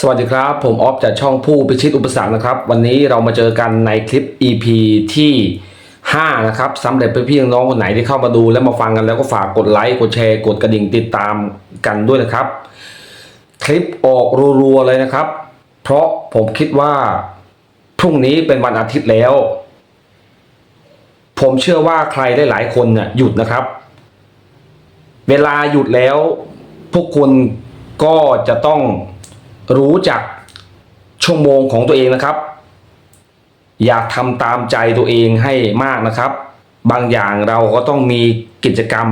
สวัสดีครับ ผมออฟจากช่องผู้พิชิตอุปสรรคนะครับ วันนี้เรามาเจอกันในคลิป EP ที่ 5 นะครับสำหรับพี่น้องคนไหนที่เข้ามาดู และมาฟังกันแล้วก็ฝากกดไลค์กดแชร์ กดกระดิ่งติดตามกันด้วยนะครับ คลิปออกรัวๆเลยนะครับ เพราะผมคิดว่า พรุ่งนี้เป็นวันอาทิตย์แล้ว ผมเชื่อว่าใครได้หลายคนเนี่ยหยุดนะครับ เวลาหยุดแล้ว พวกคุณก็จะต้อง รู้จักชั่วโมงของตัวเองนะครับ อยากทำตามใจตัวเองให้มากนะครับ บางอย่างเราก็ต้องมีกิจกรรม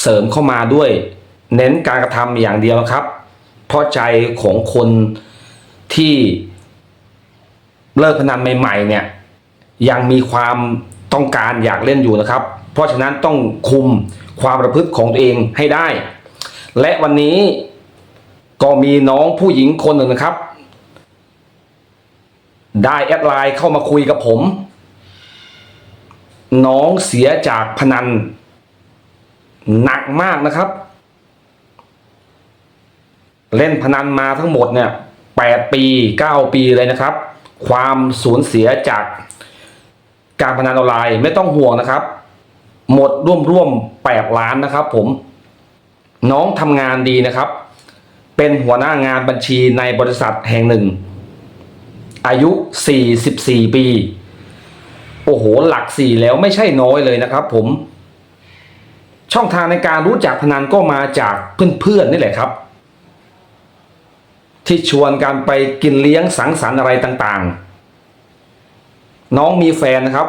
เสริมเข้ามาด้วย เน้นการกระทำอย่างเดียวครับ เพราะใจของคนที่เลิกพนันใหม่ๆเนี่ยยังมีความต้องการอยากเล่นอยู่นะครับ เพราะฉะนั้นต้องคุมความประพฤติของตัวเองให้ได้ และวันนี้ ก็มีน้องผู้หญิงคนหนึ่งนะครับ ได้แอดไลน์เข้ามาคุยกับผม น้องเสียจากพนัน หนักมากนะครับ เล่นพนันมาทั้งหมดเนี่ยแปดปีเก้าปีเลยนะครับ ความสูญเสียจากการพนันออนไลน์ไม่ต้องห่วงนะครับ หมดร่วมร่วมแปดล้านนะครับ ผม น้องทำงานดีนะครับ เป็นหัวหน้างานบัญชีในบริษัทแห่งหนึ่ง อายุ 44 ปี โอ้โห หลักสี่แล้วไม่ใช่น้อยเลยนะครับผม ช่องทางในการรู้จักพนันก็มาจากเพื่อนๆนี่แหละครับ ที่ชวนกันไปกินเลี้ยงสังสรรค์อะไรต่างๆ น้องมีแฟนนะครับ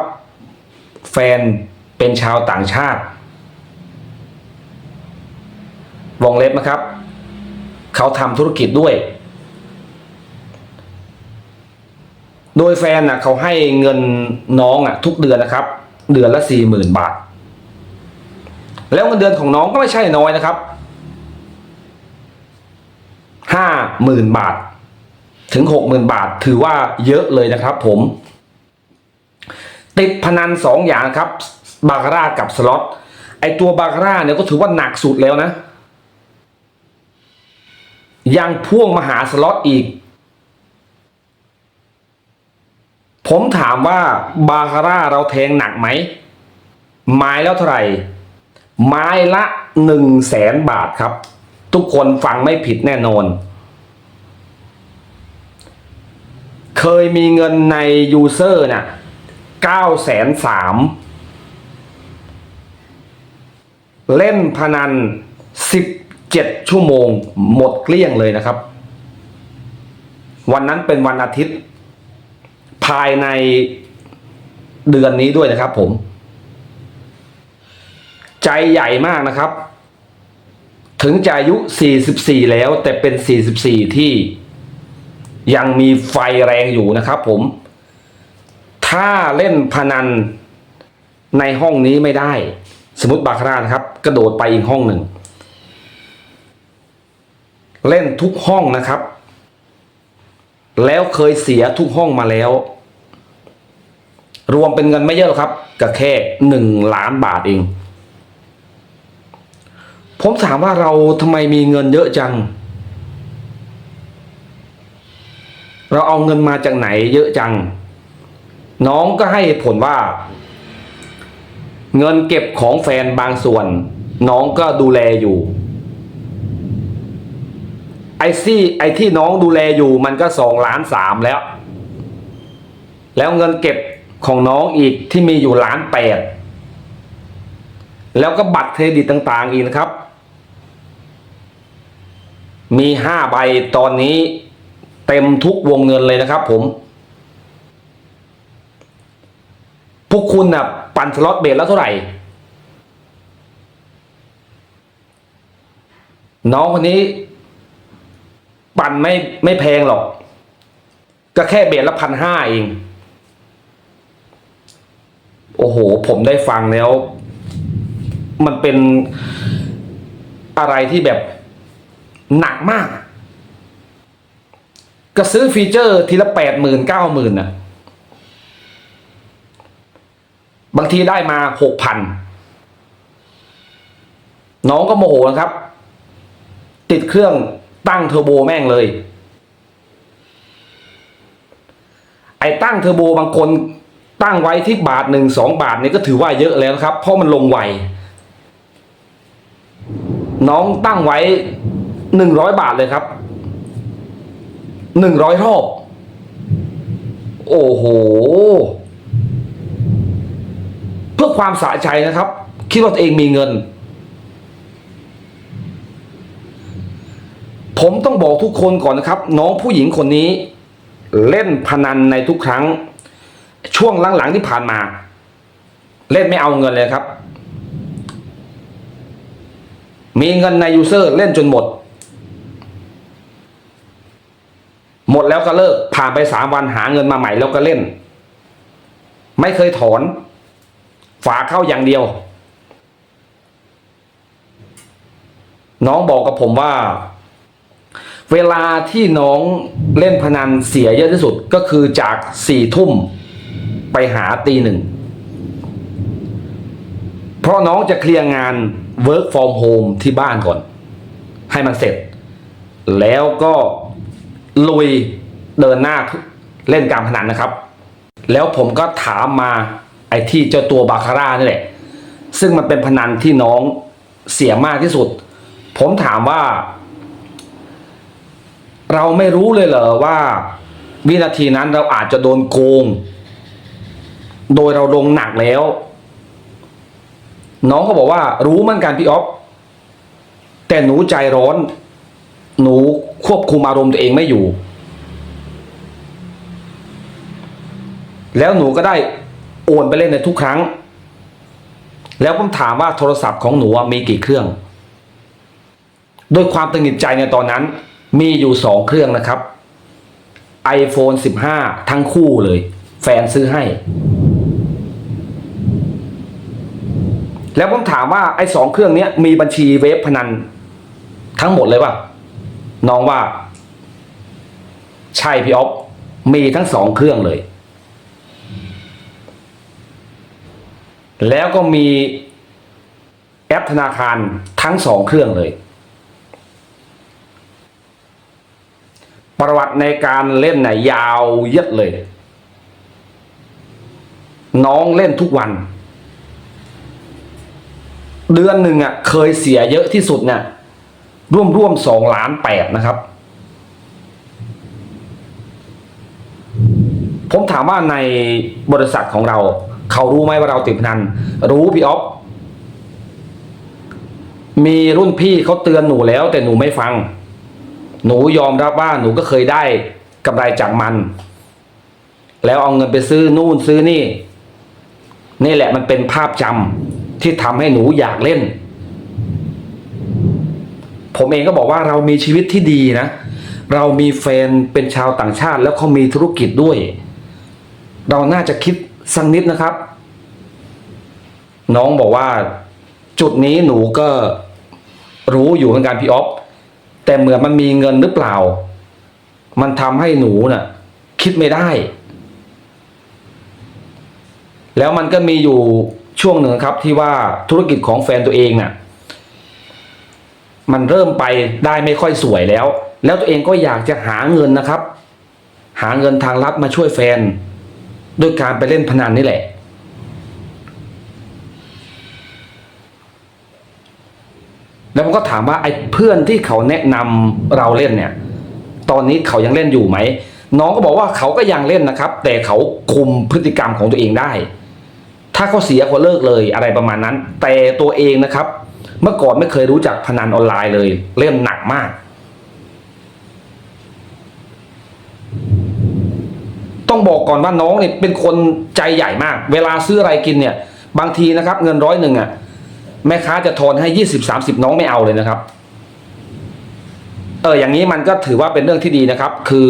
แฟนเป็นชาวต่างชาติวงเล็บนะครับ เขาทำธุรกิจด้วย โดยแฟนนะเขาให้เงินน้องอะ ทุกเดือนนะครับ เดือนละสี่หมื่นบาท แล้วเงินเดือนของน้องก็ไม่ใช่น้อยนะครับห้าหมื่นบาท ถึงหกหมื่นบาทถือว่าเยอะเลยนะครับ ผม ติดพนันสองอย่างครับ บาคาร่ากับสล็อตไอตัวบาคาร่าเนี่ยก็ถือว่าหนักสุดแล้วนะ ยังพ่วงมหาสล็อตอีก ผมถามว่าบาคาร่าเราแทงหนักไหม ไม้แล้วเท่าไหร่ ไม้ละหนึ่งแสนบาทครับ ทุกคนฟังไม่ผิดแน่นอน เคยมีเงินในยูเซอร์น่ะเก้าแสนสามเล่นพนันสิบ เจ็ดชั่วโมงหมดเกลี้ยงเลยนะครับ วันนั้นเป็นวันอาทิตย์ ภายในเดือนนี้ด้วยนะครับผม ใจใหญ่มากนะครับ ถึงจะอายุ 44 แล้วแต่เป็น 44 ที่ยังมีไฟแรงอยู่นะครับผม ถ้าเล่นพนันในห้องนี้ไม่ได้ สมมติบาคาร่านะครับ กระโดดไปอีกห้องหนึ่ง เล่นทุกห้องนะครับ แล้วเคยเสียทุกห้องมาแล้ว รวมเป็นเงินไม่เยอะหรอกครับก็แค่หนึ่งล้านบาทเอง ผมถามว่าเราทำไมมีเงินเยอะจัง เราเอาเงินมาจากไหนเยอะจัง น้องก็ให้ผลว่า เงินเก็บของแฟนบางส่วน น้องก็ดูแลอยู่ ไอซี่ไอที่น้องดูแลอยู่มันก็สองล้านสามแล้ว แล้วเงินเก็บของน้องอีกที่มีอยู่ล้านแปดแล้วก็บัตรเครดิตต่าง ๆ อีกนะครับ มีห้าใบตอนนี้เต็มทุกวงเงินเลยนะครับผม พวกคุณนะ่ะปั่นสล็อตเบสแล้วเท่าไหร่ น้องคนนี้ ปั่นไม่ไม่แพงหรอก ก็แค่เบสละพันห้าเอง โอ้โห ผมได้ฟังแล้ว มันเป็นอะไรที่แบบหนักมาก ก็ซื้อฟีเจอร์ทีละแปดหมื่นเก้าหมื่นน่ะ บางทีได้มาหกพันน้องก็โมโหนะครับ ติดเครื่อง ตั้งเทอร์โบแม่งเลย ไอตั้งเทอร์โบบางคนตั้งไว้ที่บาทหนึ่งสองบาทนี่ก็ถือว่าเยอะแล้วครับ เพราะมันลงไวน้องตั้งไว้หนึ่งร้อยบาทเลยครับหนึ่งร้อยรอบ โอ้โห เพื่อความสะใจนะครับ คิดว่าตัวเองมีเงิน ผมต้องบอกทุกคนก่อนนะครับ น้องผู้หญิงคนนี้ เล่นพนันในทุกครั้ง ช่วงหลังๆที่ผ่านมา เล่นไม่เอาเงินเลยครับ มีเงินในยูเซอร์เล่นจนหมด หมดแล้วก็เลิกผ่านไปสามวันหาเงินมาใหม่แล้วก็เล่น ไม่เคยถอน ฝากเข้าอย่างเดียว น้องบอกกับผมว่า เวลาที่น้องเล่นพนันเสียเยอะที่สุดก็คือจากสี่ทุ่มไปหาตีหนึ่ง เพราะน้องจะเคลียร์งาน work from home ที่บ้านก่อน ให้มันเสร็จ แล้วก็ลุยเดินหน้าเล่นการพนันนะครับ แล้วผมก็ถามมาไอ้ที่เจ้าตัวบาคาร่านี่แหละ ซึ่งมันเป็นพนันที่น้องเสียมากที่สุด ผมถามว่า เราไม่รู้เลยเหรอว่า วินาทีนั้นเราอาจจะโดนโกง โดยเราลงหนักแล้ว น้องก็บอกว่า รู้เหมือนกันพี่ออฟแต่หนูใจร้อน หนูควบคุมอารมณ์ตัวเองไม่อยู่ แล้วหนูก็ได้โอนไปเล่นในทุกครั้ง แล้วผมถามว่าโทรศัพท์ของหนูมีกี่เครื่องโดยความตึงหิดใจในตอนนั้น มีอยู่สองเครื่องนะครับ iPhone 15 ทั้งคู่เลย แฟนซื้อให้ แล้วผมถามว่าไอ้สองเครื่องนี้มีบัญชีเว็บพนัน ทั้งหมดเลยป่ะ น้องว่า ใช่พี่อ๊อฟมีทั้งสองเครื่องเลย แล้วก็มีแอปธนาคารทั้งสองเครื่องเลย ประวัติในการเล่นน่ะยาวเย็ดเลย น้องเล่นทุกวัน เดือนหนึ่งอะเคยเสียเยอะที่สุดเนี่ยร่วมร่วมสองล้านแปดนะครับ ผมถามว่าในบริษัทของเรา เขารู้ไหมว่าเราติดพนัน รู้พี่อ๊อฟมีรุ่นพี่เขาเตือนหนูแล้วแต่หนูไม่ฟัง หนูยอมรับว่าหนูก็เคยได้กำไรจากมัน แล้วเอาเงินไปซื้อนู่นซื้อนี่ นี่แหละมันเป็นภาพจำที่ทำให้หนูอยากเล่น ผมเองก็บอกว่าเรามีชีวิตที่ดีนะ เรามีแฟนเป็นชาวต่างชาติ แล้วเขามีธุรกิจด้วย เราน่าจะคิดสักนิดนะครับ น้องบอกว่าจุดนี้หนูก็รู้อยู่เหมือนกันพี่ออฟ แต่เหมือนมันมีเงินหรือเปล่า มันทำให้หนูน่ะ คิดไม่ได้ แล้วมันก็มีอยู่ช่วงหนึ่งครับที่ว่าธุรกิจของแฟนตัวเองน่ะ มันเริ่มไปได้ไม่ค่อยสวยแล้ว แล้วตัวเองก็อยากจะหาเงินนะครับ หาเงินทางลัดมาช่วยแฟน ด้วยการไปเล่นพนันนี่แหละ แล้วผมก็ถามว่าไอ้เพื่อนที่เขาแนะนำเราเล่นเนี่ย ตอนนี้เขายังเล่นอยู่ไหมน้องก็บอกว่าเขาก็ยังเล่นนะครับ แต่เขาคุมพฤติกรรมของตัวเองได้ ถ้าเขาเสียเขาเลิกเลยอะไรประมาณนั้น แต่ตัวเองนะครับ เมื่อก่อนไม่เคยรู้จักพนันออนไลน์เลย เล่นหนักมาก ต้องบอกก่อนว่าน้องเนี่ยเป็นคนใจใหญ่มาก เวลาซื้ออะไรกินเนี่ย บางทีนะครับ เงินร้อยหนึ่งอะ แม่ค้าจะทอนให้ยี่สิบสามสิบน้องไม่เอาเลยนะครับ เอออย่างนี้มันก็ถือว่าเป็นเรื่องที่ดีนะครับ คือ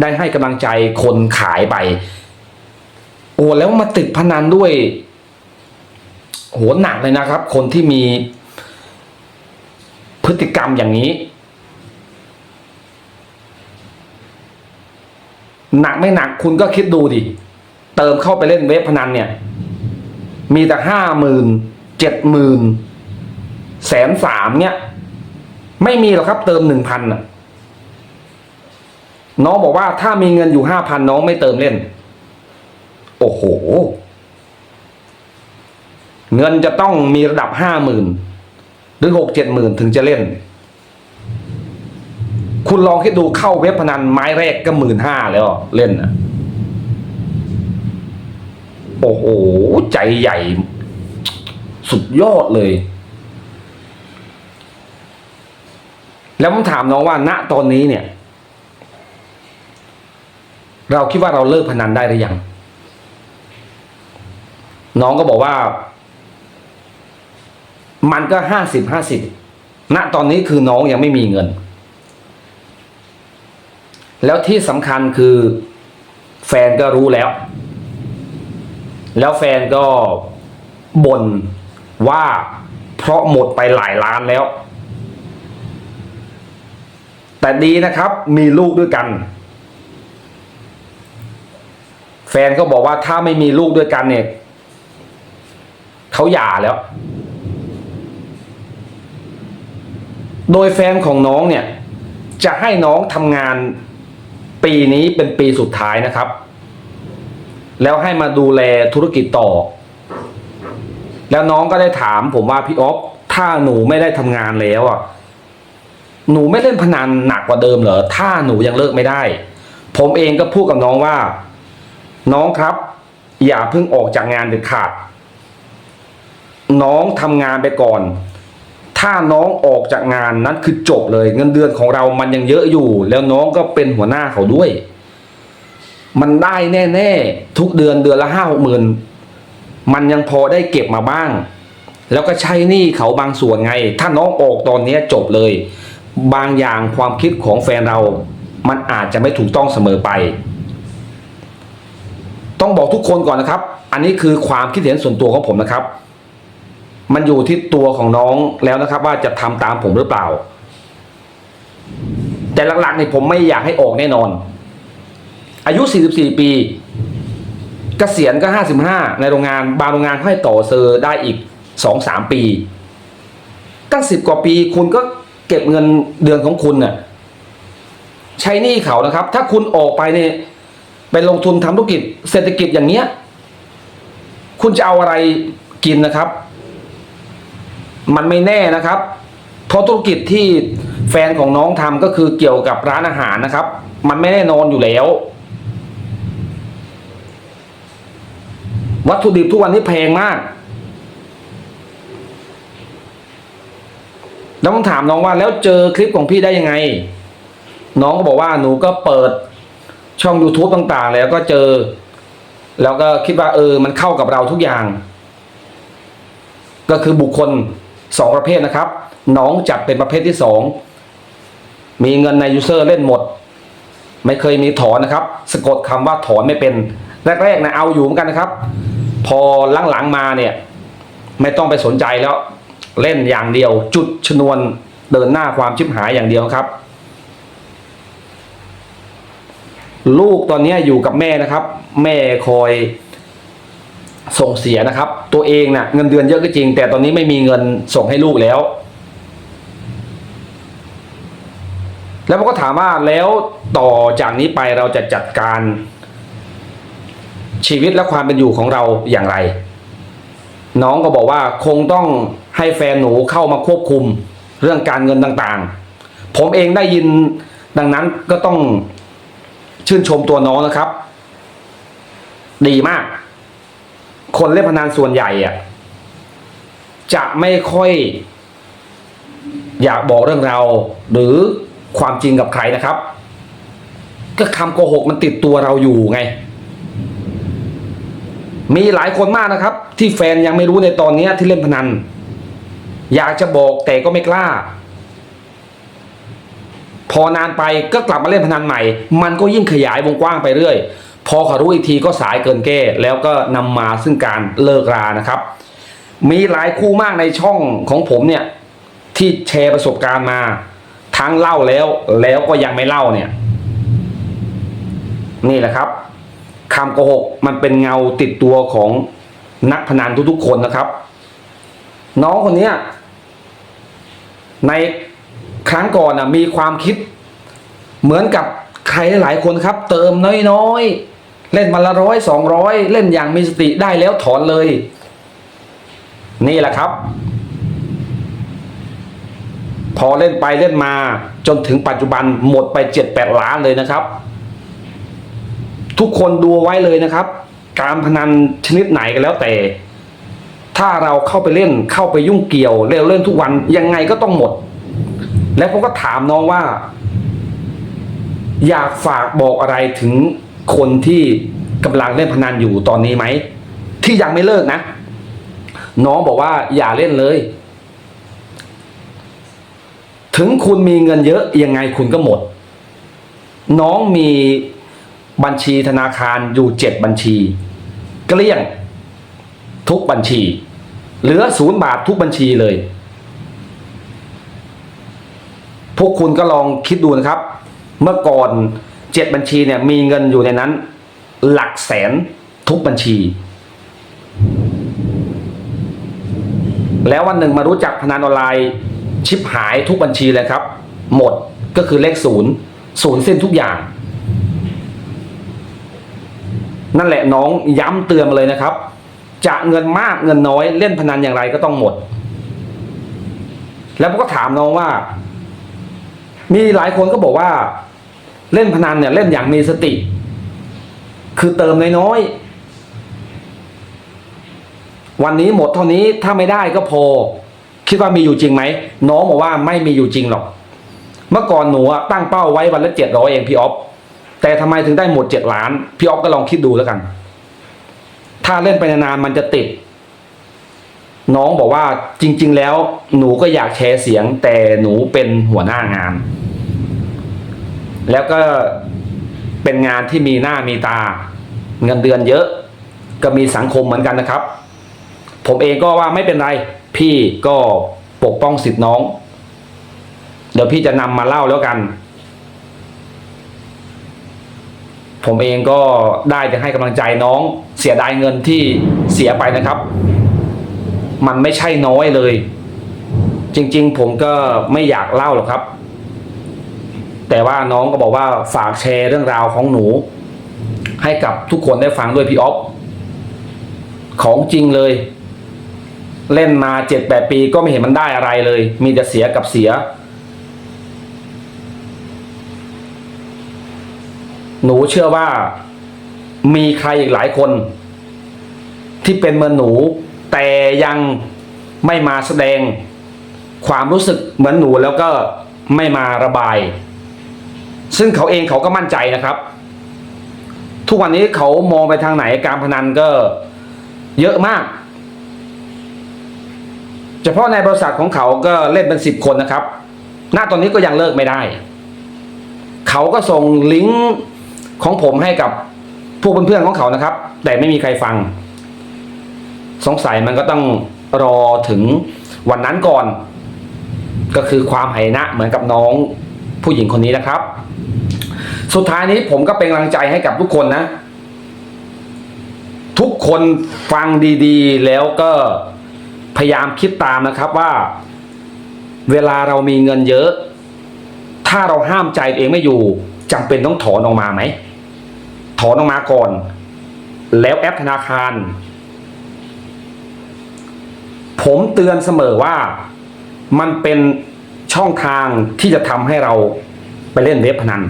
ได้ให้กำลังใจคนขายไป โอ้แล้วมาติดพนันด้วยโหหนักเลยนะครับ คนที่มีพฤติกรรมอย่างนี้ หนักไม่หนักคุณก็คิดดูดิ เติมเข้าไปเล่นเว็บพนันเนี่ย มีแต่ห้าหมื่น เจ็ดหมื่นแสนสามเนี่ย ไม่มีหรอกครับ เติมหนึ่งพันอะน้องบอกว่าถ้ามีเงินอยู่ห้าพันน้องไม่เติมเล่น โอ้โห เงินจะต้องมีระดับห้าหมื่นหรือหกเจ็ดหมื่นถึงจะเล่น คุณลองคิดดูเข้าเว็บพนันไม้แรกก็หมื่นห้าแล้วเล่นอะ โอ้โห ใจใหญ่ สุดยอดเลย แล้วผมถามน้องว่าณตอนนี้เนี่ย เราคิดว่าเราเลิกพนันได้หรือยัง น้องก็บอกว่า มันก็ห้าสิบห้าสิบณตอนนี้คือน้องยังไม่มีเงิน แล้วที่สำคัญคือ แฟนก็รู้แล้ว แล้วแฟนก็บ่น ว่าเพราะหมดไปหลายล้านแล้ว แต่ดีนะครับมีลูกด้วยกัน แฟนก็บอกว่าถ้าไม่มีลูกด้วยกันเนี่ยเขาหย่าแล้ว โดยแฟนของน้องเนี่ย จะให้น้องทำงานปีนี้เป็นปีสุดท้ายนะครับ แล้วให้มาดูแลธุรกิจต่อ แล้วน้องก็ได้ถามผมว่าพี่อ๊อฟถ้าหนูไม่ได้ทำงานแล้วอะหนูไม่เล่นพนันหนักกว่าเดิมเหรอถ้าหนูยังเลิกไม่ได้ ผมเองก็พูดกับน้องว่า น้องครับ อย่าเพิ่งออกจากงานเด็ดขาด น้องทำงานไปก่อน ถ้าน้องออกจากงานนั้นคือจบเลย เงินเดือนของเรามันยังเยอะอยู่ แล้วน้องก็เป็นหัวหน้าเขาด้วย มันได้แน่ ๆ ทุกเดือนเดือนละห้าหกหมื่น มันยังพอได้เก็บมาบ้าง แล้วก็ใช้หนี้เขาบางส่วนไง ถ้าน้องออกตอนนี้จบเลย บางอย่างความคิดของแฟนเรา มันอาจจะไม่ถูกต้องเสมอไป ต้องบอกทุกคนก่อนนะครับ อันนี้คือความคิดเห็นส่วนตัวของผมนะครับ มันอยู่ที่ตัวของน้องแล้วนะครับ ว่าจะทำตามผมหรือเปล่า แต่หลักๆเนี่ยผมไม่อยากให้ออกแน่นอน อายุ 44 ปี กษียณก็ 55 ในโรงงานบางโรงงานเขาให้ต่อเซอร์ได้อีก 2-3 ปีตั้ง10กว่าปีคุณก็เก็บเงินเดือนของคุณน่ะใช้หนี้เขานะครับ ถ้าคุณออกไปเนี่ยไปลงทุนทำธุรกิจเศรษฐกิจอย่างเนี้ย คุณจะเอาอะไรกินนะครับ มันไม่แน่นะครับเพราะธุรกิจที่แฟนของน้องทำก็คือเกี่ยวกับร้านอาหารนะครับ มันไม่แน่นอนอยู่แล้ว วัตถุดิบทุกวันนี้แพงมาก แล้วผมถามน้องว่าแล้วเจอคลิปของพี่ได้ยังไง น้องก็บอกว่าหนูก็เปิดช่อง YouTube ต่างๆ แล้วก็เจอ แล้วก็คิดว่าเออ มันเข้ากับเราทุกอย่าง ก็คือบุคคลสองประเภทนะครับ น้องจัดเป็นประเภทที่สองมีเงินในยูเซอร์เล่นหมด ไม่เคยมีถอนนะครับ สะกดคำว่าถอนไม่เป็น แรกๆนะเอาอยู่เหมือนกันนะครับ พอหลังๆมาเนี่ย ไม่ต้องไปสนใจแล้วเล่นอย่างเดียว จุดชนวนเดินหน้าความชิบหายอย่างเดียวครับ ลูกตอนนี้อยู่กับแม่นะครับ แม่คอยส่งเสียนะครับ ตัวเองนะ่ะเงินเดือนเยอะก็จริง แต่ตอนนี้ไม่มีเงินส่งให้ลูกแล้ว แล้วผมก็ถามว่าแล้วต่อจากนี้ไปเราจะจัดการ ชีวิตและความเป็นอยู่ของเราอย่างไร น้องก็บอกว่าคงต้องให้แฟนหนูเข้ามาควบคุมเรื่องการเงินต่างๆ ผมเองได้ยินดังนั้นก็ต้องชื่นชมตัวน้องนะครับ ดีมาก คนเล่นพนันส่วนใหญ่อะจะไม่ค่อย อยากบอกเรื่องเราหรือความจริงกับใครนะครับ ก็คำโกหกมันติดตัวเราอยู่ไง มีหลายคนมากนะครับ ที่แฟนยังไม่รู้ในตอนนี้ที่เล่นพนัน อยากจะบอกแต่ก็ไม่กล้า พอนานไปก็กลับมาเล่นพนันใหม่ มันก็ยิ่งขยายวงกว้างไปเรื่อย พอเขารู้อีกทีก็สายเกินแก้ แล้วก็นำมาซึ่งการเลิกรานะครับ มีหลายคู่มากในช่องของผมเนี่ย ที่แชร์ประสบการณ์มา ทั้งเล่าแล้วแล้วก็ยังไม่เล่าเนี่ย นี่แหละครับ คำโกหกมันเป็นเงาติดตัวของนักพนันทุกๆคนนะครับ น้องคนนี้ในครั้งก่อนนะมีความคิด เหมือนกับใครหลายคนครับ เติมน้อยๆ เล่นมาละร้อยสองร้อยเล่นอย่างมีสติได้แล้วถอนเลย นี่แหละครับ พอเล่นไปเล่นมาจนถึงปัจจุบันหมดไปเจ็ดแปดล้านเลยนะครับ ทุกคนดูไว้เลยนะครับ การพนันชนิดไหนก็แล้วแต่ ถ้าเราเข้าไปเล่นเข้าไปยุ่งเกี่ยวเล่นเล่นทุกวันยังไงก็ต้องหมด แล้วผมก็ถามน้องว่า อยากฝากบอกอะไรถึงคนที่กำลังเล่นพนันอยู่ตอนนี้ไหมที่ยังไม่เลิกนะน้องบอกว่าอย่าเล่นเลย ถึงคุณมีเงินเยอะยังไงคุณก็หมด น้องมี บัญชีธนาคารอยู่เจ็ดบัญชี เกลี้ยงทุกบัญชี เหลือศูนย์บาททุกบัญชีเลย พวกคุณก็ลองคิดดูนะครับ เมื่อก่อนเจ็ดบัญชีเนี่ยมีเงินอยู่ในนั้น หลักแสนทุกบัญชี แล้ววันหนึ่งมารู้จักพนันออนไลน์ชิปหายทุกบัญชีเลยครับ หมดก็คือเลขศูนย์ศูนย์เส้นทุกอย่าง นั่นแหละน้องย้ำเตือนมาเลยนะครับ จะเงินมากเงินน้อยเล่นพนันอย่างไรก็ต้องหมด แล้วผมก็ถามน้องว่า มีหลายคนก็บอกว่า เล่นพนันเนี่ยเล่นอย่างมีสติ คือเติมน้อยๆวันนี้หมดเท่านี้ถ้าไม่ได้ก็พอคิดว่ามีอยู่จริงไหมน้องบอกว่าไม่มีอยู่จริงหรอก เมื่อก่อนหนูตั้งเป้าไว้วันละเจ็ดร้อยเองพี่ออฟ แต่ทำไมถึงได้หมดเจ็ดล้าน พี่ออฟก็ลองคิดดูแล้วกัน ถ้าเล่นไปนานๆมันจะติด น้องบอกว่าจริง ๆ แล้วหนูก็อยากแชร์เสียง แต่หนูเป็นหัวหน้างาน แล้วก็เป็นงานที่มีหน้ามีตา เงินเดือนเยอะ ก็มีสังคมเหมือนกันนะครับ ผมเองก็ว่าไม่เป็นไร พี่ก็ปกป้องสิทธิ์น้อง เดี๋ยวพี่จะนำมาเล่าแล้วกัน ผมเองก็ได้จะให้กำลังใจน้องเสียดายเงินที่เสียไปนะครับ มันไม่ใช่น้อยเลย จริง ๆ ผมก็ไม่อยากเล่าหรอกครับ แต่ว่าน้องก็บอกว่าฝากแชร์เรื่องราวของหนู ให้กับทุกคนได้ฟังด้วยพี่ออฟของจริงเลย เล่นมาเจ็ดแปดปีก็ไม่เห็นมันได้อะไรเลย มีแต่เสียกับเสีย หนูเชื่อว่ามีใครอีกหลายคน ที่เป็นเหมือนหนู แต่ยังไม่มาแสดง ความรู้สึกเหมือนหนูแล้วก็ไม่มาระบาย ซึ่งเขาเองเขาก็มั่นใจนะครับ ทุกวันนี้เขามองไปทางไหนการพนันก็เยอะมาก เฉพาะในบริษัทของเขาก็เล่นเป็นสิบคนนะครับ ณตอนนี้ก็ยังเลิกไม่ได้ เขาก็ส่งลิงก์ ของผมให้กับพวกเพื่อนๆของเขานะครับ แต่ไม่มีใครฟัง สงสัยมันก็ต้องรอถึงวันนั้นก่อน ก็คือความไหนะเหมือนกับน้องผู้หญิงคนนี้นะครับ สุดท้ายนี้ผมก็เป็นกำลังใจให้กับทุกคนนะ ทุกคนฟังดีๆ แล้วก็พยายามคิดตามนะครับว่า เวลาเรามีเงินเยอะ ถ้าเราห้ามใจตัวเองไม่อยู่จำเป็นต้องถอนออกมาไหม ถอนออกมาก่อน แล้วแอปธนาคาร ผมเตือนเสมอว่ามันเป็นช่องทางที่จะทำให้เราไปเล่นเว็บพนัน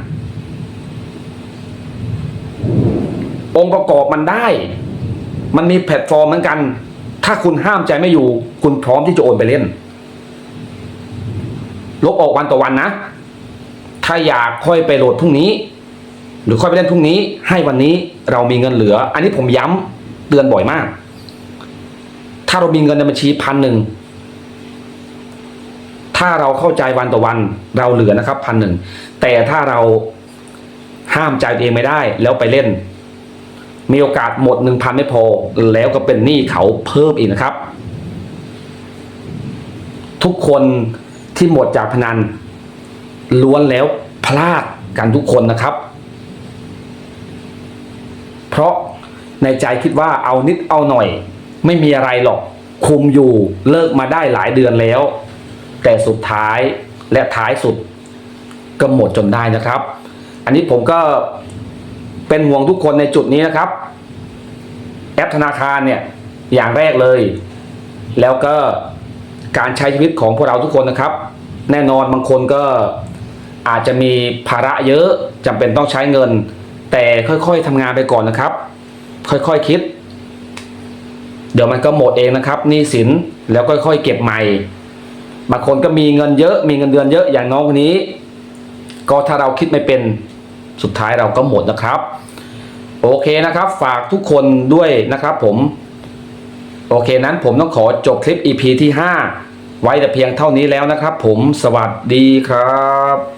องค์ประกอบมันได้ มันมีแพลตฟอร์มเหมือนกัน ถ้าคุณห้ามใจไม่อยู่ คุณพร้อมที่จะโอนไปเล่น ลบออกวันต่อวันนะ ถ้าอยากค่อยไปโหลดพรุ่งนี้ หรือค่อยไปเล่นพรุ่งนี้ให้วันนี้เรามีเงินเหลือ อันนี้ผมย้ำเตือนบ่อยมาก ถ้าเรามีเงินในบัญชีพันหนึ่งถ้าเราเข้าใจวันต่อวันเราเหลือนะครับพันหนึ่งแต่ถ้าเราห้ามใจตัวเองไม่ได้แล้วไปเล่น มีโอกาสหมดหนึ่งพันไม่พอ แล้วก็เป็นหนี้เขาเพิ่มอีกนะครับ ทุกคนที่หมดจากพนันล้วนแล้วพลาดกันทุกคนนะครับ เพราะในใจคิดว่าเอานิดเอาหน่อย ไม่มีอะไรหรอก คุมอยู่เลิกมาได้หลายเดือนแล้ว แต่สุดท้ายและท้ายสุดก็หมดจนได้นะครับ อันนี้ผมก็เป็นห่วงทุกคนในจุดนี้นะครับ แอปธนาคารเนี่ยอย่างแรกเลย แล้วก็การใช้ชีวิตของพวกเราทุกคนนะครับ แน่นอนบางคนก็อาจจะมีภาระเยอะจำเป็นต้องใช้เงิน แต่ค่อยๆทำงานไปก่อนนะครับ ค่อยๆคคิด เดี๋ยวมันก็หมดเองนะครับหนี้สินแล้วค่อยๆเก็บใหม่บางคนก็มีเงินเยอะ มีเงินเดือนเยอะอย่างน้องคนนี้ ก็ถ้าเราคิดไม่เป็นสุดท้ายเราก็หมดนะครับ โอเคนะครับ ฝากทุกคนด้วยนะครับ ผม โอเคนั้นผมต้องขอจบคลิป EP ที่ 5 ไว้แต่เพียงเท่านี้แล้วนะครับ ผมสวัสดีครับ